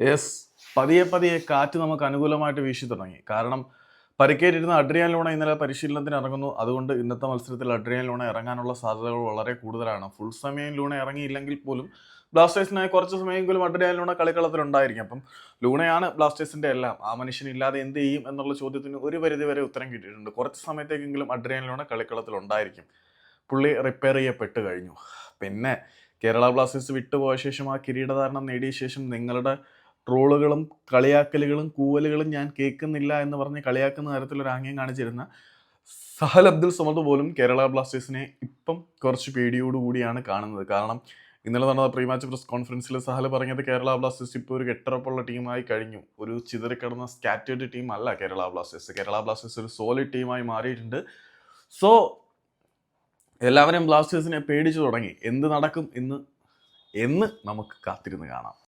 Yes പതിയെ പതിയെ കാറ്റ് നമുക്ക് അനുകൂലമായിട്ട് വീശി തുടങ്ങി. കാരണം പരിക്കേറ്റിരുന്ന അഡ്രിയാൻ ലോണ ഇന്നലെ പരിശീലനത്തിന് ഇറങ്ങുന്നു. അതുകൊണ്ട് ഇന്നത്തെ മത്സരത്തിൽ അഡ്രിയാൻ ലോണ ഇറങ്ങാനുള്ള സാധ്യതകൾ വളരെ കൂടുതലാണ്. ഫുൾ സമയം ലൂണ ഇറങ്ങിയില്ലെങ്കിൽ പോലും ബ്ലാസ്റ്റേഴ്സിനായി കുറച്ച് സമയമെങ്കിലും അഡ്രിയാൻ ലൂണ കളിക്കളത്തിലുണ്ടായിരിക്കും അപ്പം ലൂണയാണ് ബ്ലാസ്റ്റേഴ്സിന്റെ എല്ലാം. ആ മനുഷ്യൻ ഇല്ലാതെ എന്ത് ചെയ്യും എന്നുള്ള ചോദ്യത്തിന് ഒരു പരിധി വരെ ഉത്തരം കിട്ടിയിട്ടുണ്ട്. കുറച്ച് സമയത്തേക്കെങ്കിലും അഡ്രിയാൻ ലൂണ കളിക്കളത്തിലുണ്ടായിരിക്കും പുള്ളി റിപ്പയർ ചെയ്യപ്പെട്ട് കഴിഞ്ഞു. പിന്നെ കേരള ബ്ലാസ്റ്റേഴ്സ് വിട്ടുപോയ ശേഷം ആ കിരീടധാരണം നേടിയ ശേഷം നിങ്ങളുടെ ട്രോളുകളും കളിയാക്കലുകളും കൂവലുകളും ഞാൻ കേൾക്കുന്നില്ല എന്ന് പറഞ്ഞ് കളിയാക്കുന്ന തരത്തിലൊരു ആംഗ്യം കാണിച്ചിരുന്ന സഹൽ അബ്ദുൽ സമദ് പോലും കേരള ബ്ലാസ്റ്റേഴ്സിനെ ഇപ്പം കുറച്ച് പേടിയോടുകൂടിയാണ് കാണുന്നത്. കാരണം ഇന്നലെ നടന്ന പ്രീ മാച്ച് പ്രസ് കോൺഫറൻസിൽ സഹൽ പറഞ്ഞത് കേരള ബ്ലാസ്റ്റേഴ്സ് ഇപ്പോൾ ഒരു കെട്ടറപ്പുള്ള ടീമായി കഴിഞ്ഞു. ഒരു ചിതറിക്കിടന്ന സ്കാറ്റേഡ് ടീം അല്ല കേരള ബ്ലാസ്റ്റേഴ്സ്. കേരള ബ്ലാസ്റ്റേഴ്സ് ഒരു സോളിഡ് ടീമായി മാറിയിട്ടുണ്ട്. സോ എല്ലാവരും ബ്ലാസ്റ്റേഴ്സിനെ പേടിച്ചു തുടങ്ങി. എന്ത് നടക്കും എന്ന് എന്ന് നമുക്ക് കാത്തിരുന്ന് കാണാം.